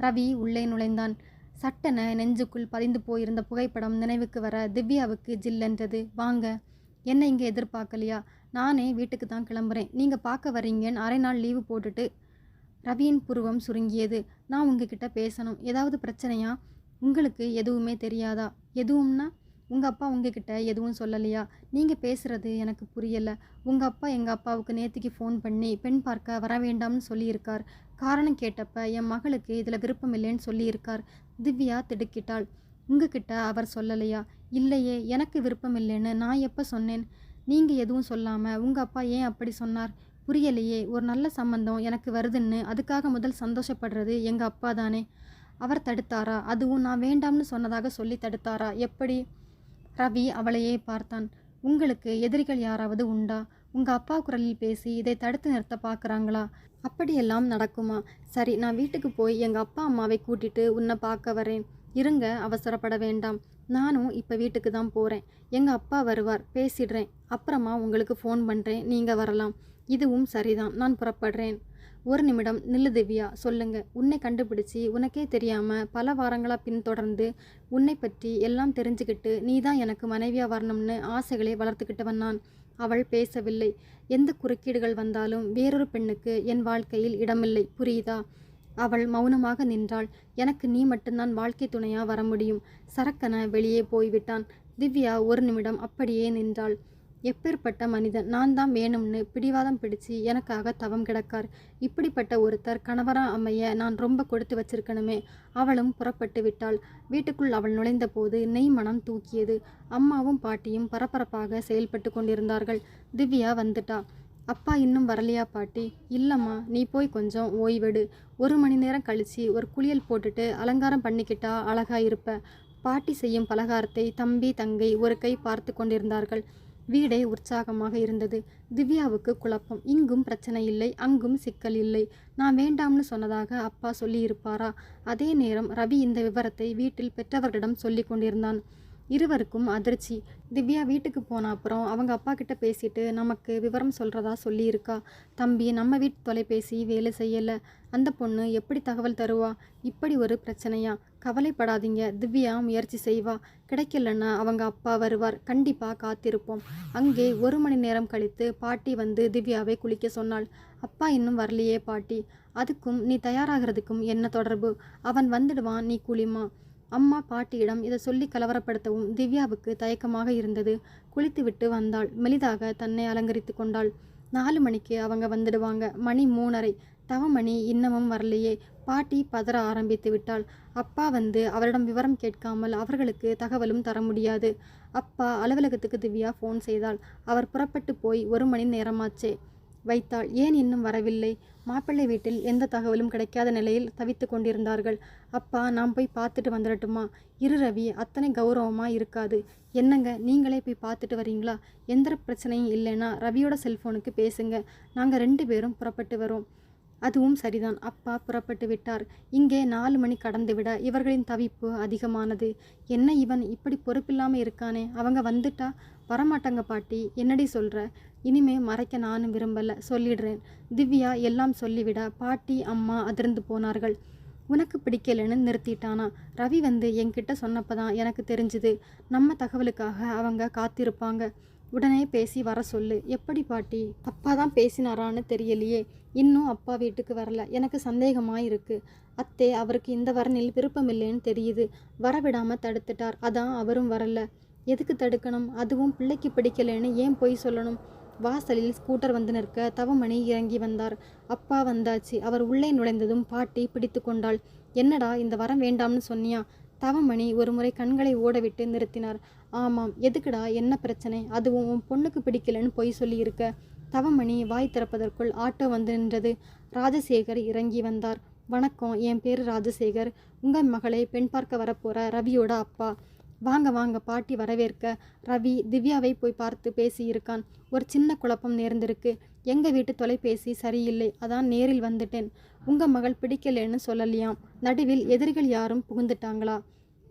ரவி உள்ளே நுழைந்தான். சட்டென நெஞ்சுக்குள் பதிந்து போயிருந்த புகைப்படம் நினைவுக்கு வர திவ்யாவுக்கு ஜில்லென்றது. வாங்க என்ன இங்கே எதிர்பார்க்கலையா? நானே வீட்டுக்கு தான் கிளம்புறேன். நீங்கள் பார்க்க வர்றீங்கன்னு அரை நாள் லீவு போட்டுட்டு ரவியின் புருவம் சுருங்கியது. நான் உங்ககிட்ட பேசணும். ஏதாவது பிரச்சனையா? உங்களுக்கு எதுவுமே தெரியாதா? எதுவும்னா? உங்கள் அப்பா உங்ககிட்ட எதுவும் சொல்லலையா? நீங்கள் பேசுகிறது எனக்கு புரியலை. உங்கள் அப்பா எங்கள் அப்பாவுக்கு நேத்திக்கு ஃபோன் பண்ணி பெண் பார்க்க வர வேண்டாம்னு சொல்லியிருக்கார். காரணம் கேட்டப்ப என் மகளுக்கு இதில் விருப்பம் இல்லைன்னு சொல்லியிருக்கார். திவ்யா திடுக்கிட்டாள். உங்ககிட்ட அவர் சொல்லலையா? இல்லையே எனக்கு விருப்பம் இல்லைன்னு நான் எப்போ சொன்னேன்? நீங்கள் எதுவும் சொல்லாமல் உங்கள் அப்பா ஏன் அப்படி சொன்னார்? புரியலையே ஒரு நல்ல சம்பந்தம் எனக்கு வருதுன்னு அதுக்காக முதல் சந்தோஷப்படுறது எங்கள் அப்பா தானே. அவர் தடுத்தாரா? அதுவும் நான் வேண்டாம்னு சொன்னதாக சொல்லி தடுத்தாரா? எப்படி? ரவி அவளையே பார்த்தான். உங்களுக்கு எதிரிகள் யாராவது உண்டா? உங்கள் அப்பா குரலில் பேசி இதை தடுத்து நிறுத்த பார்க்குறாங்களா அப்படியெல்லாம் நடக்குமா? சரி நான் வீட்டுக்கு போய் எங்கள் அப்பா அம்மாவை கூட்டிட்டு உன்னை பார்க்க வரேன். இருங்க அவசரப்பட வேண்டாம். நானும் இப்போ வீட்டுக்கு தான் போகிறேன் எங்கள் அப்பா வருவார் பேசிடுறேன். அப்புறமா உங்களுக்கு ஃபோன் பண்ணுறேன் நீங்கள் வரலாம். இதுவும் சரிதான். நான் புறப்படுறேன். ஒரு நிமிடம் நில்லு திவ்யா சொல்லுங்க. உன்னை கண்டுபிடிச்சி உனக்கே தெரியாமல் பல வாரங்களாக பின்தொடர்ந்து உன்னை பற்றி எல்லாம் தெரிஞ்சுக்கிட்டு நீ தான் எனக்கு மனைவியாக வரணும்னு ஆசைகளை வளர்த்துக்கிட்டவன் நான். அவள் பேசவில்லை. எந்த குறுக்கீடுகள் வந்தாலும் வேறொரு பெண்ணுக்கு என் வாழ்க்கையில் இடமில்லை புரியுதா? அவள் மௌனமாக நின்றாள். எனக்கு நீ மட்டும்தான் வாழ்க்கை துணையா வர முடியும். சரக்கன வெளியே போய்விட்டான். திவ்யா ஒரு நிமிடம் அப்படியே நின்றாள். எப்பேற்பட்ட மனிதன் நான் தான் வேணும்னு பிடிவாதம் பிடிச்சு எனக்காக தவம் கிடக்கார். இப்படிப்பட்ட ஒருத்தர் கணவரா அமைய நான் ரொம்ப கொடுத்து வச்சிருக்கணுமே. அவளும் புறப்பட்டு விட்டாள். வீட்டுக்குள் அவள் நுழைந்தபோது நெய் மனம் தூக்கியது. அம்மாவும் பாட்டியும் பரபரப்பாக செயல்பட்டு கொண்டிருந்தார்கள். திவ்யா வந்துட்டா. அப்பா இன்னும் வரலையா பாட்டி? இல்லைம்மா நீ போய் கொஞ்சம் ஓய்வெடு. ஒரு மணி நேரம் கழிச்சு ஒரு குளியல் போட்டுட்டு அலங்காரம் பண்ணிக்கிட்டா அழகா இருப்ப பாட்டி செய்யும் பலகாரத்தை தம்பி தங்கை ஒரு கை பார்த்து கொண்டிருந்தார்கள். வீடே உற்சாகமாக இருந்தது. திவ்யாவுக்கு குழப்பம். இங்கும் பிரச்சனை இல்லை அங்கும் சிக்கல் இல்லை. நான் வேண்டாம்னு சொன்னதாக அப்பா சொல்லியிருப்பாரா? அதே நேரம் ரவி இந்த விவரத்தை வீட்டில் பெற்றவர்களிடம் சொல்லி கொண்டிருந்தான். இருவருக்கும் அதிர்ச்சி. திவ்யா வீட்டுக்கு போன அப்புறம் அவங்க அப்பா கிட்ட பேசிட்டு நமக்கு விவரம் சொல்கிறதா சொல்லியிருக்கா? தம்பி நம்ம வீட்டு தொலைபேசி வேலை செய்யலை. அந்த பொண்ணு எப்படி தகவல் தருவா? இப்படி ஒரு பிரச்சனையா? கவலைப்படாதீங்க. திவ்யா முயற்சி செய்வா. கிடைக்கலன்னா அவங்க அப்பா வருவார். கண்டிப்பாக காத்திருப்போம். அங்கே ஒரு மணி நேரம் கழித்து பாட்டி வந்து திவ்யாவை குளிக்க சொன்னாள். அப்பா இன்னும் வரலையே பாட்டி. அதுக்கும் நீ தயாராகிறதுக்கும் என்ன தொடர்பு? அவன் வந்துடுவான். நீ குளிமா அம்மா பாட்டியிடம் இதை சொல்லி கலவரப்படுத்தவும் திவ்யாவுக்கு தயக்கமாக இருந்தது. குளித்துவிட்டு வந்தாள். மெலிதாக தன்னை அலங்கரித்து கொண்டாள். நாலு மணிக்கு அவங்க வந்துடுவாங்க. மணி மூணரை. தவமணி இன்னமும் வரலையே. பாட்டி பதற ஆரம்பித்து விட்டாள். அப்பா வந்து அவரிடம் விவரம் கேட்காமல் அவர்களுக்கு தகவலும் தர முடியாது. அப்பா அலுவலகத்துக்கு திவ்யா ஃபோன் செய்தாள். அவர் புறப்பட்டு போய் ஒரு மணி நேரமாச்சே. வைத்தாள். ஏன் இன்னும் வரவில்லை? மாப்பிள்ளை வீட்டில் எந்த தகவலும் கிடைக்காத நிலையில் தவித்து கொண்டிருந்தார்கள். அப்பா நாம் போய் பார்த்துட்டு வந்துடட்டுமா? இரு ரவி அத்தனை கௌரவமாக இருக்காது. என்னங்க நீங்களே போய் பார்த்துட்டு வரீங்களா? எந்த பிரச்சனையும் இல்லைன்னா ரவியோட செல்ஃபோனுக்கு பேசுங்க. நாங்கள் ரெண்டு பேரும் புறப்பட்டு வரோம். அதுவும் சரிதான். அப்பா புறப்பட்டு விட்டார். இங்கே நாலு மணி கடந்து விட இவர்களின் தவிப்பு அதிகமானது. என்ன இவன் இப்படி பொறுப்பில்லாமல் இருக்கானே? அவங்க வந்துட்டா? வரமாட்டாங்க பாட்டி என்னடி சொல்கிற இனிமே மறைக்க நானும் விரும்பலை சொல்லிடுறேன். திவ்யா எல்லாம் சொல்லிவிட பாட்டி அம்மா அதிர்ந்து போனார்கள். உனக்கு பிடிக்கலன்னு நிறுத்திட்டானா? ரவி வந்து என்கிட்ட சொன்னப்பதான் எனக்கு தெரிஞ்சுது. நம்ம தகவலுக்காக அவங்க காத்திருப்பாங்க. உடனே பேசி வர சொல்லு. எப்படி பாட்டி? அப்பா தான் பேசினாரான்னு தெரியலையே. இன்னும் அப்பா வீட்டுக்கு வரல. எனக்கு சந்தேகமாக இருக்கு அத்தே அவருக்கு இந்த வரனில் விருப்பமில்லைன்னு தெரியுது. வரவிடாமல் தடுத்துட்டார். அதான் அவரும் வரல. எதுக்கு தடுக்கணும்? அதுவும் பிள்ளைக்கு பிடிக்கலைன்னு ஏன் பொய் சொல்லணும்? வாசலில் ஸ்கூட்டர் வந்து நிற்க தவமணி இறங்கி வந்தார். அப்பா வந்தாச்சு. அவர் உள்ளே நுழைந்ததும் பாட்டி பிடித்து கொண்டாள். என்னடா இந்த வரம் வேண்டாம்னு சொன்னியா? தவமணி ஒருமுறை கண்களை ஓடவிட்டு நிறுத்தினார். ஆமாம். எதுக்குடா? என்ன பிரச்சனை? அதுவும் உன் பொண்ணுக்கு பிடிக்கலன்னு பொய் சொல்லியிருக்க. தவமணி வாய் திறப்பதற்குள் ஆட்டோ வந்து நின்றது. ராஜசேகர் இறங்கி வந்தார். வணக்கம். என் பேர் ராஜசேகர். உங்கள் மகளை பெண் பார்க்க வரப்போற ரவியோட அப்பா. வாங்க வாங்க பாட்டி வரவேற்க. ரவி திவ்யாவை போய் பார்த்து பேசியிருக்கான். ஒரு சின்ன குழப்பம் நேர்ந்திருக்கு. எங்கள் வீட்டு தொலைபேசி சரியில்லை. அதான் நேரில் வந்துட்டேன். உங்கள் மகள் பிடிக்கலைன்னு சொல்லலையாம். நடுவில் எதிரிகள் யாரும் புகுந்துட்டாங்களா?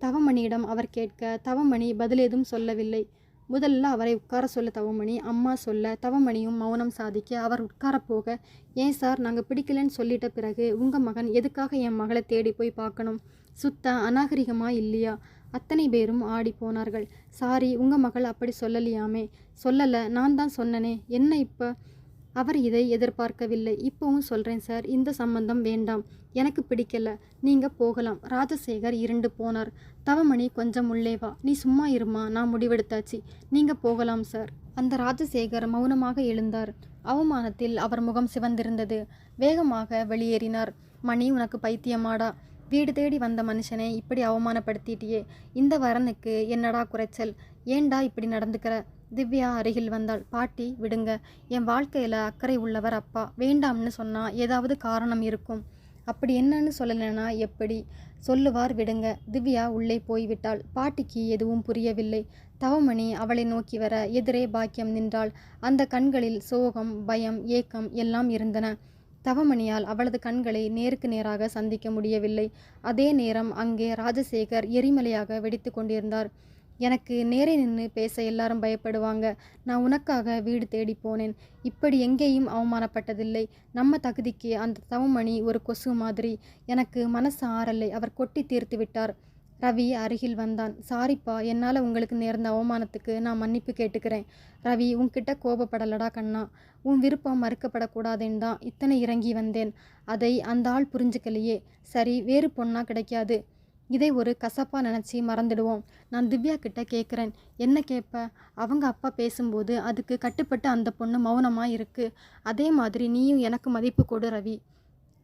தவமணியிடம் அவர் கேட்க தவமணி பதில் எதுவும் சொல்லவில்லை. முதல்ல அவரை உட்கார சொல்ல தவமணி அம்மா சொல்ல. தவமணியும் மௌனம் சாதிக்க அவர் உட்கார போக ஏன் சார் நாங்கள் பிடிக்கலன்னு சொல்லிட்ட பிறகு உங்கள் மகன் எதுக்காக என் மகளை தேடி போய் பார்க்கணும்? சுத்த அநாகரிகமாக இல்லையா? அத்தனை பேரும் ஆடி போனார்கள். சாரி உங்கள் மகள் அப்படி சொல்லலையாமே. சொல்லலை நான் தான் சொன்னனே. என்ன இப்போ? அவர் இதை எதிர்பார்க்கவில்லை. இப்போவும் சொல்கிறேன் சார். இந்த சம்பந்தம் வேண்டாம். எனக்கு பிடிக்கல. நீங்கள் போகலாம். ராஜசேகர் இருண்டு போனார். தவமணி கொஞ்சம் உள்ளே வா. நீ சும்மா இருமா. நான் முடிவெடுத்தாச்சு. நீங்கள் போகலாம் சார். அந்த ராஜசேகர் மௌனமாக எழுந்தார். அவமானத்தில் அவர் முகம் சிவந்திருந்தது. வேகமாக வெளியேறினார். மணி உனக்கு பைத்தியமாடா. வீடு தேடி வந்த மனுஷனை இப்படி அவமானப்படுத்திட்டியே. இந்த வரனுக்கு என்னடா குறைச்சல்? ஏன்டா இப்படி நடந்துக்கிற? திவ்யா அருகில் வந்தாள். பாட்டி விடுங்க. என் வாழ்க்கையில் அக்கறை உள்ளவர் அப்பா. வேண்டாம்னு சொன்னால் ஏதாவது காரணம் இருக்கும். அப்படி என்னன்னு சொல்லலைன்னா எப்படி? சொல்லுவார் விடுங்க. திவ்யா உள்ளே போய்விட்டாள். பாட்டிக்கு எதுவும் புரியவில்லை. தவமணி அவளை நோக்கி வர எதிரே பாக்கியம் நின்றாள். அந்த கண்களில் சோகம் பயம் ஏக்கம் எல்லாம் இருந்தன. தவமணியால் அவளது கண்களை நேருக்கு நேராக சந்திக்க முடியவில்லை. அதே நேரம் அங்கே ராஜசேகர் எரிமலையாக வெடித்து கொண்டிருந்தார். எனக்கு நேரே நின்று பேச எல்லாரும் பயப்படுவாங்க. நான் உனக்காக வீடு தேடி போனேன். இப்படி எங்கேயும் அவமானப்பட்டதில்லை. நம்ம தகுதிக்கு அந்த தவமணி ஒரு கொசு மாதிரி. எனக்கு மனசு ஆறலை. அவர் கொட்டி தீர்த்து விட்டார். ரவி அருகில் வந்தான். சாரிப்பா என்னால் உங்களுக்கு நேர்ந்த அவமானத்துக்கு நான் மன்னிப்பு கேட்டுக்கிறேன். ரவி உன்கிட்ட கோபப்படலடா கண்ணா. உன் விருப்பம் மறுக்கப்படக்கூடாதுன்னு தான் இத்தனை இறங்கி வந்தேன். அதை அந்த ஆள் புரிஞ்சுக்கலையே. சரி வேறு பொண்ணா கிடைக்காது. இதை ஒரு கசப்பாக நினச்சி மறந்துடுவோம். நான் திவ்யா கிட்ட கேட்குறேன் என்ன கேட்ப அவங்க அப்பா பேசும்போது அதுக்கு கட்டுப்பட்டு அந்த பொண்ணு மௌனமாக இருக்குது அதே மாதிரி நீயும் எனக்கு மதிப்பு கொடு ரவி.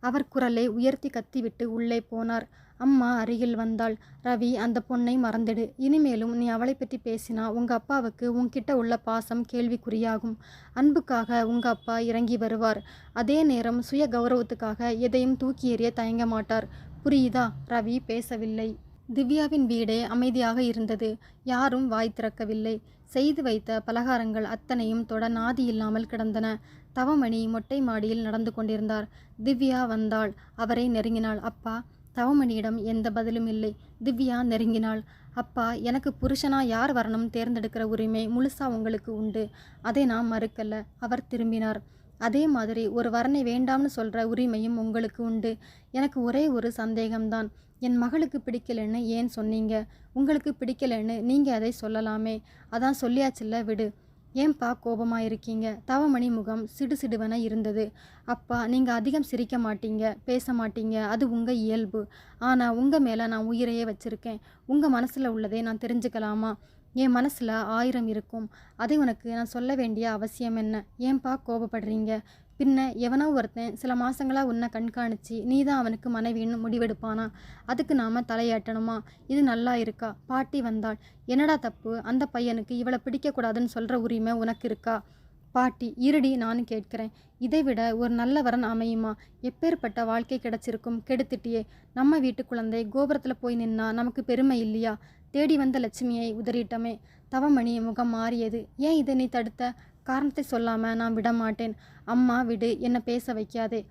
அவர் குரலை உயர்த்தி கத்திவிட்டு உள்ளே போனார். அம்மா அருகில் வந்தாள். ரவி அந்த பொண்ணை மறந்துடு. இனிமேலும் நீ அவளை பற்றி பேசினா உங்க அப்பாவுக்கு உன்கிட்ட உள்ள பாசம் கேள்விக்குறியாகும். அன்புக்காக உங்க அப்பா இறங்கி வருவார். அதே நேரம் சுய கௌரவத்துக்காக எதையும் தூக்கி எறிய தயங்க மாட்டார். புரியுதா? ரவி பேசவில்லை. திவ்யாவின் வீடே அமைதியாக இருந்தது. யாரும் வாய் திறக்கவில்லை. செய்து வைத்த பலகாரங்கள் அத்தனையும் தொட நாதி இல்லாமல் கிடந்தன. தவமணி மொட்டை மாடியில் நடந்து கொண்டிருந்தார். திவ்யா வந்தாள். அவரை நெருங்கினாள். அப்பா தவமணியிடம் எந்த பதிலும் இல்லை. திவ்யா நெருங்கினாள். அப்பா எனக்கு புருஷனா யார் வரணும்? தேர்ந்தெடுக்கிற உரிமை முழுசா உங்களுக்கு உண்டு. அதை நான் மறுக்கல. அவர் திரும்பினார். அதே மாதிரி ஒரு வரனை வேண்டாம்னு சொல்கிற உரிமையும் உங்களுக்கு உண்டு. எனக்கு ஒரே ஒரு சந்தேகம்தான். என் மகளுக்கு பிடிக்கலன்னு ஏன் சொன்னீங்க? உங்களுக்கு பிடிக்கலன்னு நீங்கள் அதை சொல்லலாமே. அதான் சொல்லியாச்சுல்ல விடு. ஏன்பா கோபமாக இருக்கீங்க? தவமணி முகம் சிடுசிடுவென இருந்தது. அப்பா நீங்கள் அதிகம் சிரிக்க மாட்டீங்க பேச மாட்டீங்க. அது உங்கள் இயல்பு. ஆனால் உங்கள் மேலே நான் உயிரையே வச்சுருக்கேன். உங்கள் மனசில் உள்ளதை நான் தெரிஞ்சுக்கலாமா? என் மனசில் ஆயிரம் இருக்கும். அதை உனக்கு நான் சொல்ல வேண்டிய அவசியம் என்ன? ஏன்பா கோபப்படுறீங்க? பின்ன எவனோ ஒருத்தன் சில மாதங்களாக உன்னை கண்காணித்து நீ தான் அவனுக்கு மனைவின்னு முடிவெடுப்பானா? அதுக்கு நாம் தலையாட்டணுமா? இது நல்லா இருக்கா? பாட்டி வந்தாள். என்னடா தப்பு? அந்த பையனுக்கு இவளை பிடிக்கக்கூடாதுன்னு சொல்கிற உரிமை உனக்கு இருக்கா? பாட்டி இருடி நானும் கேட்கிறேன். இதைவிட ஒரு நல்ல வரன் அமையுமா? எப்பேற்பட்ட வாழ்க்கை கிடைச்சிருக்கும் கெடுத்துட்டியே. நம்ம வீட்டு குழந்தை கோபுரத்தில் போய் நின்னா நமக்கு பெருமை இல்லையா? தேடி வந்த லட்சுமியை உதறிட்டமே. தவமணி முகம் மாறியது. ஏன் இதை நீ தடுத்த? காரணத்தை சொல்லாமல் நான் விட மாட்டேன் அம்மா விடு என்னை பேச வைக்காதே.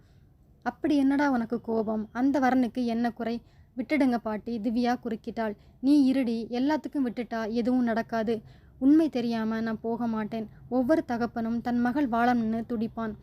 அப்படி என்னடா உனக்கு கோபம்? அந்த வரனுக்கு என்ன குறை? விட்டுடுங்க பாட்டி திவ்யா குறுக்கிட்டாள். நீ இருடி எல்லாத்துக்கும் விட்டுட்டா எதுவும் நடக்காது. உண்மை தெரியாமல் நான் போக மாட்டேன் ஒவ்வொரு தகப்பனும் தன் மகள் வாழணும்னு துடிப்பான்.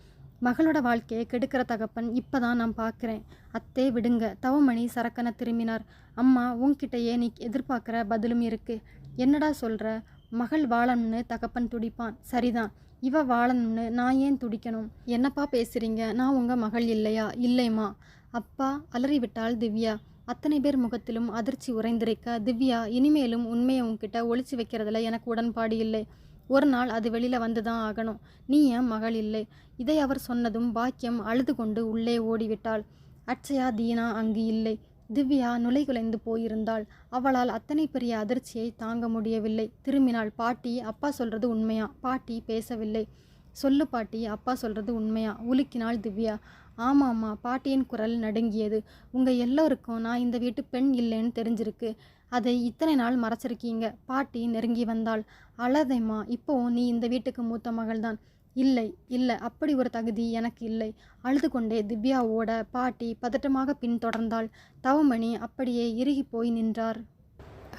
மகளோட வாழ்க்கையை கெடுக்கிற தகப்பன் இப்போ தான் நான் பார்க்குறேன் அத்தே விடுங்க தவமணி சரக்கனை திரும்பினார். அம்மா உன்கிட்டயே நீ எதிர்பார்க்குற பதிலும் இருக்கு. என்னடா சொல்கிற மகள் வாழணும்னு தகப்பன் துடிப்பான். சரிதான். இவ வாழணும்னு நான் ஏன் துடிக்கணும்? என்னப்பா பேசுறீங்க? நான் உங்க மகள் இல்லையா? இல்லைம்மா. அப்பா அலறிவிட்டாள் திவ்யா. அத்தனை பேர் முகத்திலும் அதிர்ச்சி உறைந்திருக்க திவ்யா இனிமேலும் உண்மையை உன்கிட்ட ஒழிச்சு வைக்கிறதுல எனக்கு உடன்பாடு இல்லை. ஒரு நாள் அது வெளியில் வந்து தான் ஆகணும். நீ என் மகள் இல்லை? இதை அவர் சொன்னதும் பாக்கியம் அழுது கொண்டு உள்ளே ஓடிவிட்டாள். அட்சயா தீனா அங்கு இல்லை. திவ்யா நுழைகுலைந்து போயிருந்தாள். அவளால் அத்தனை பெரிய அதிர்ச்சியை தாங்க முடியவில்லை. திரும்பினாள் பாட்டி அப்பா சொல்றது உண்மையா பாட்டி பேசவில்லை. சொல்லு பாட்டி அப்பா சொல்றது உண்மையா உலுக்கினாள் திவ்யா. ஆமாம்மா பாட்டியின் குரல் நடுங்கியது. உங்க எல்லோருக்கும் நான் இந்த வீட்டு பெண் இல்லைன்னு தெரிஞ்சிருக்கு. அதை இத்தனை நாள் மறைச்சிருக்கீங்க பாட்டி நெருங்கி வந்தாள். அழதைம்மா இப்போவும் நீ இந்த வீட்டுக்கு மூத்த மகள்தான். இல்லை இல்லை அப்படி ஒரு தகுதி எனக்கு இல்லை. அழுது கொண்டே திவ்யாவோட பாட்டி பதட்டமாக பின்தொடர்ந்தாள். தவமணி அப்படியே இறுகி போய் நின்றார்.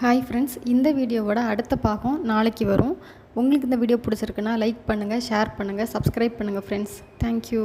ஹாய் ஃப்ரெண்ட்ஸ் இந்த வீடியோவோட அடுத்த பாகம் நாளைக்கு வரும். உங்களுக்கு இந்த வீடியோ பிடிச்சிருக்குன்னா லைக் பண்ணுங்கள் ஷேர் பண்ணுங்கள் சப்ஸ்கிரைப் பண்ணுங்கள் ஃப்ரெண்ட்ஸ் தேங்க்யூ